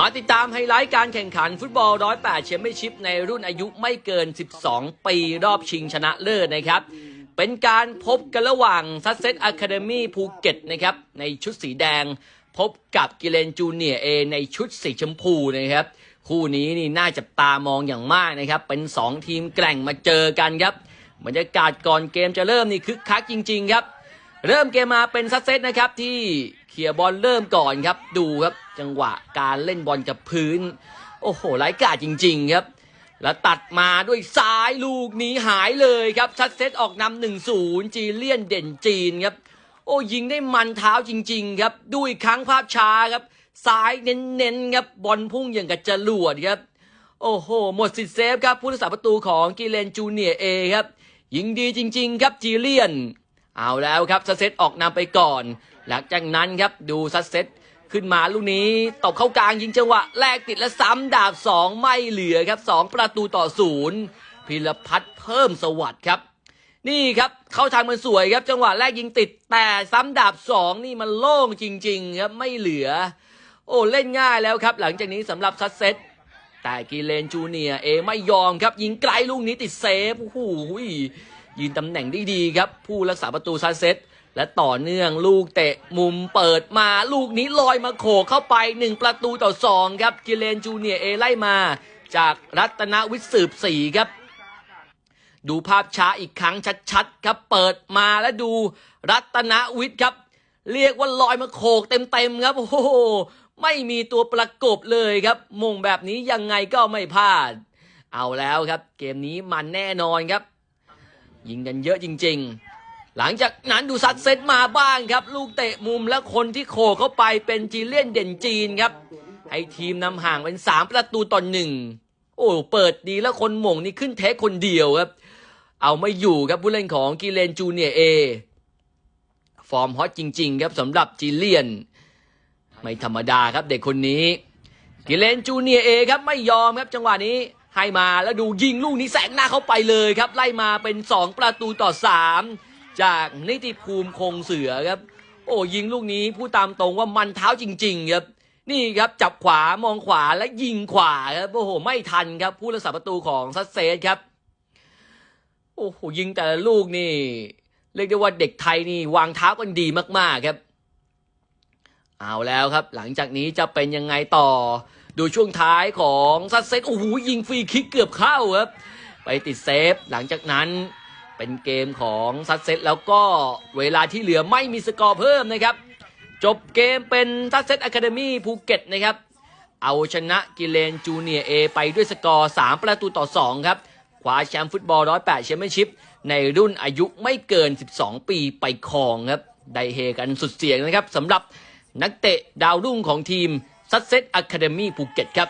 มาติดตามไฮไลท์การแข่งขันฟุตบอล 108 แชมเปี้ยนชิพในรุ่นอายุไม่เกิน 12 ปีรอบชิงชนะเลิศนะครับ เป็นการพบกันระหว่างซัสเซตอะคาเดมี่ภูเก็ตนะครับ ในชุดสีแดง พบกับกิเลนจูเนียเอในชุดสีชมพูนะครับ คู่นี้นี่น่าจับตามองอย่างมากนะครับ เป็น 2 ทีมแกร่งมาเจอกันครับบรรยากาศก่อนเกมจะเริ่มนี่คึกคักจริง ๆ ครับ เริ่มเกมมาเป็นซัสเซตนะครับที่เคลียร์บอลเริ่มก่อนครับดูครับจังหวะการเล่นบอลกับพื้น โอ้โหไร้กาดจริง ๆ ครับ แล้วตัดมาด้วยซ้ายลูกนี้หายเลยครับซัสเซตออกนำหนึ่งศูนย์จีเลียนเด่นจีนครับ โอ้ยิงได้มันเท้าจริง ๆ ครับดูอีกครั้งภาพช้าครับ ซ้ายเน้นๆครับบอลพุ่งอย่างกับจรวดครับโอ้โห หมดสิทธิ์เซฟครับผู้รักษาประตูของกิเลนจูเนียเอครับ ยิงดีจริง ๆ ครับจีเลียน เอาแล้วครับซัสเซตออกนำไปก่อน หลังจากนั้นครับดูซัสเซตขึ้นมาลูกนี้ตบเข้ากลางยิงจังหวะแรกติดและซ้ำดาบสองไม่เหลือครับสองประตูต่อศูนย์พิรพัฒน์เพิ่มสวัสดิ์ครับ นี่ครับเข้าทางมันสวยครับ จังหวะแรกยิงติด แต่ซ้ำดาบสองนี่มันโล่งจริง ๆ ครับไม่เหลือ โอ้เล่นง่ายแล้วครับ หลังจากนี้สำหรับซัสเซตแต่กิเลนจูเนียเอไม่ยอมครับยิงไกลลูกนี้ติดเซฟโอ้โห ยืนตำแหน่งได้ดีครับ ผู้รักษาประตูซัสเซตและต่อเนื่องลูกเตะมุมเปิดมาลูกนี้ลอยมาโขกเข้าไปหนึ่งประตูต่อสองครับกิเลนจูเนียเอไล่มา จากรัตนวิสืบสีครับ ดูภาพช้าอีกครั้งชัดๆครับเปิดมาแล้วดูรัตนวิทย์ครับ เรียกว่าลอยมาโขกเต็มๆครับ โอ้โหไม่มีตัวประกบเลยครับมงแบบนี้ยังไงก็ไม่พลาด เอาแล้วครับ เกมนี้มันแน่นอนครับ ยิงกันเยอะจริง ๆ หลังจากนั้นดูซัดเซตมาบ้างครับ ลูกเตะมุมและคนที่โขเข้าไปเป็นจีเลียนเด่นจีนครับ ให้ทีมนำห่างเป็นสามประตูต่อหนึ่งโอ้เปิดดีแล้วคนหม่งนี่ขึ้นเทคคนเดียวครับ เอาไม่อยู่ครับผู้เล่นของกิเลนจูเนียเอฟอร์มฮอตจริง ๆ ครับสำหรับจีเลียน ไม่ธรรมดาครับเด็กคนนี้ กิเลนจูเนียเอครับไม่ยอมครับจังหวะนี้ ให้มาแล้วดูยิงลูกนี้แสงหน้าเข้าไปเลยครับ ไล่มาเป็น 2 ประตูต่อ 3 จากนิติภูมิคงเสือครับ โอ้ยิงลูกนี้พูดตามตรงว่ามันเท้าจริง ๆ ครับ นี่ครับจับขวามองขวาและยิงขวาครับโอ้โหไม่ทันครับ ผู้รักษาประตูของซัสเซสครับ โอ้โหยิงแต่ละลูกนี่ เรียกได้ว่าเด็กไทยนี่วางเท้ากันดีมากๆครับ เอาแล้วครับ หลังจากนี้จะเป็นยังไงต่อ ดูช่วงท้ายของซัสเซตโอ้โหยิงฟรีคิกเกือบเข้าครับ ไปติดเซฟ หลังจากนั้นเป็นเกมของซัสเซตแล้วก็เวลาที่เหลือไม่มีสกอร์เพิ่มนะครับ จบเกมเป็นซัสเซตอะคาเดมี่ภูเก็ตนะครับ เอาชนะกิเลนจูเนียเอไปด้วยสกอร์ 3 ประตูต่อ 2 ครับคว้าแชมป์ฟุตบอล108แชมเปี้ยนชิพในรุ่นอายุไม่เกิน 12 ปีไปครองครับ ได้เฮกันสุดเสียงนะครับสำหรับ นักเตะดาวรุ่งของทีมซัสเซตอะคาเดมี่ภูเก็ตครับ